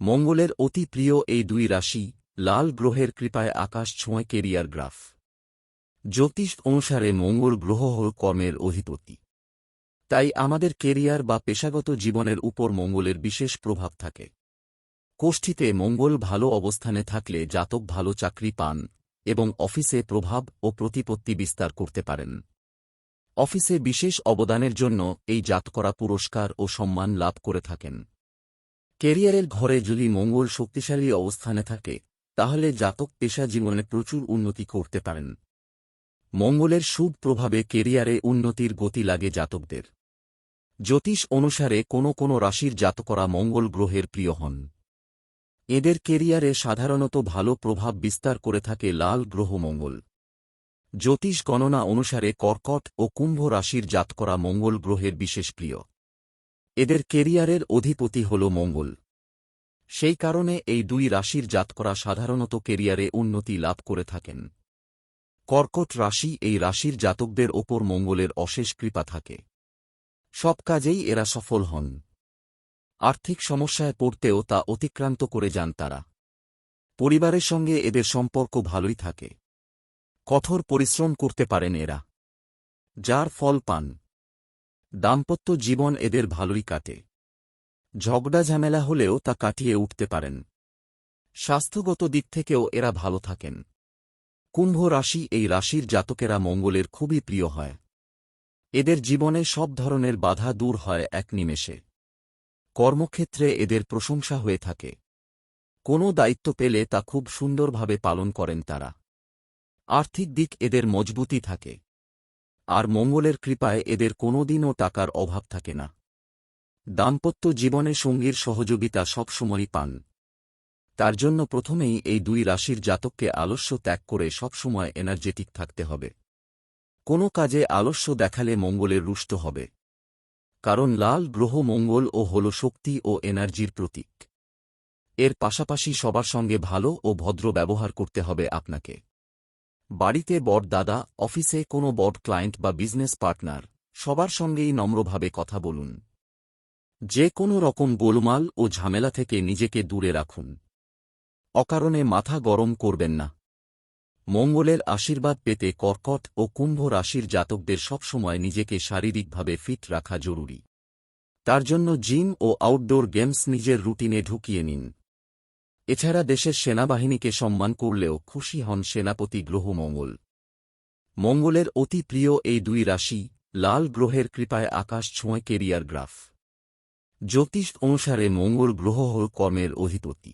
মঙ্গলের অতি প্রিয় এই দুই রাশি, লাল গ্রহের কৃপায় আকাশ ছোঁয় কেরিয়ার গ্রাফ। জ্যোতিষ অনুসারে মঙ্গল গ্রহ হল কর্মের অধিপতি। তাই আমাদের কেরিয়ার বা পেশাগত জীবনের উপর মঙ্গলের বিশেষ প্রভাব থাকে। কোষ্ঠীতে মঙ্গল ভালো অবস্থানে থাকলে জাতক ভালো চাকরি পান এবং অফিসে প্রভাব ও প্রতিপত্তি বিস্তার করতে পারেন। অফিসে বিশেষ অবদানের জন্য এই জাতকরা পুরস্কার ও সম্মান লাভ করে থাকেন। কেরিয়ারের ঘরে যদি মঙ্গল শক্তিশালী অবস্থানে থাকে, তাহলে জাতক পেশা জীবনে প্রচুর উন্নতি করতে পারেন। মঙ্গলের শুভ প্রভাবে কেরিয়ারে উন্নতির গতি লাগে জাতকদের। জ্যোতিষ অনুসারে কোনো কোনো রাশির জাতকরা মঙ্গল গ্রহের প্রিয় হন। এদের কেরিয়ারে সাধারণত ভালো প্রভাব বিস্তার করে থাকে লাল গ্রহ মঙ্গল। জ্যোতিষ গণনা অনুসারে কর্কট ও কুম্ভ রাশির জাতকরা মঙ্গল গ্রহের বিশেষ প্রিয়। এদের কেরিয়ারের অধিপতি হল মঙ্গল। সেই কারণে এই দুই রাশির জাতকরা সাধারণত কেরিয়ারে উন্নতি লাভ করে থাকেন। কর্কট রাশি এই রাশির জাতকদের ওপর মঙ্গলের অশেষ কৃপা থাকে। সব কাজেই এরা সফল হন। আর্থিক সমস্যায় পড়তেও তা অতিক্রান্ত করে যান তারা। পরিবারের সঙ্গে এদের সম্পর্ক ভালোই থাকে। কঠোর পরিশ্রম করতে পারেন এরা। যার ফল পান। দাম্পত্য জীবন এদের ভালোই কাটে। ঝগড়া ঝামেলা হলেও তা কাটিয়ে উঠতে পারেন। স্বাস্থ্যগত দিক থেকেও এরা ভালো থাকেন। কুম্ভ রাশি এই রাশির জাতকেরা মঙ্গলের খুবই প্রিয় হয়। এদের জীবনে সব ধরনের বাধা দূর হয় এক নিমেষে। কর্মক্ষেত্রে এদের প্রশংসা হয়ে থাকে। কোনো দায়িত্ব পেলে তা খুব সুন্দরভাবে পালন করেন তারা। আর্থিক দিক এদের মজবুতি থাকে। আর মঙ্গলের কৃপায় এদের কোনোদিনও টাকার অভাব থাকে না। দাম্পত্য জীবনে সঙ্গীর সহযোগিতা সবসময়ই পান। তার জন্য প্রথমেই এই দুই রাশির জাতককে আলস্য ত্যাগ করে সবসময় এনার্জেটিক থাকতে হবে। কোনো কাজে আলস্য দেখালে মঙ্গলের রুষ্ট হবে। কারণ লাল গ্রহ মঙ্গল ও হল শক্তি ও এনার্জির প্রতীক। এর পাশাপাশি সবার সঙ্গে ভালো ও ভদ্র ব্যবহার করতে হবে আপনাকে। বাড়িতে বড় দাদা, অফিসে কোনো বড় ক্লায়েন্ট বা বিজনেস পার্টনার, সবার সঙ্গেই নম্রভাবে কথা বলুন। যে কোনো রকম গোলমাল ও ঝামেলা থেকে নিজেকে দূরে রাখুন। অকারণে মাথা গরম করবেন না। মঙ্গলের আশীর্বাদ পেতে কর্কট ও কুম্ভ রাশির জাতকদের সবসময় নিজেকে শারীরিকভাবে ফিট রাখা জরুরি। তার জন্য জিম ও আউটডোর গেমস নিজের রুটিনে ঢুকিয়ে নিন। এছাড়া দেশের সেনাবাহিনীকে সম্মান করলেও খুশি হন সেনাপতি গ্রহ মঙ্গল। মঙ্গলের অতি প্রিয় এই দুই রাশি, লাল গ্রহের কৃপায় আকাশ ছোঁয় কেরিয়ার গ্রাফ। জ্যোতিষ অনুসারে মঙ্গল গ্রহ হল কর্মের অধিপতি।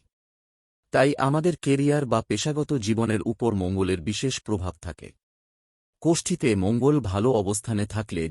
তাই আমাদের কেরিয়ার বা পেশাগত জীবনের উপর মঙ্গলের বিশেষ প্রভাব থাকে। কোষ্ঠীতে মঙ্গল ভালো অবস্থানে থাকলে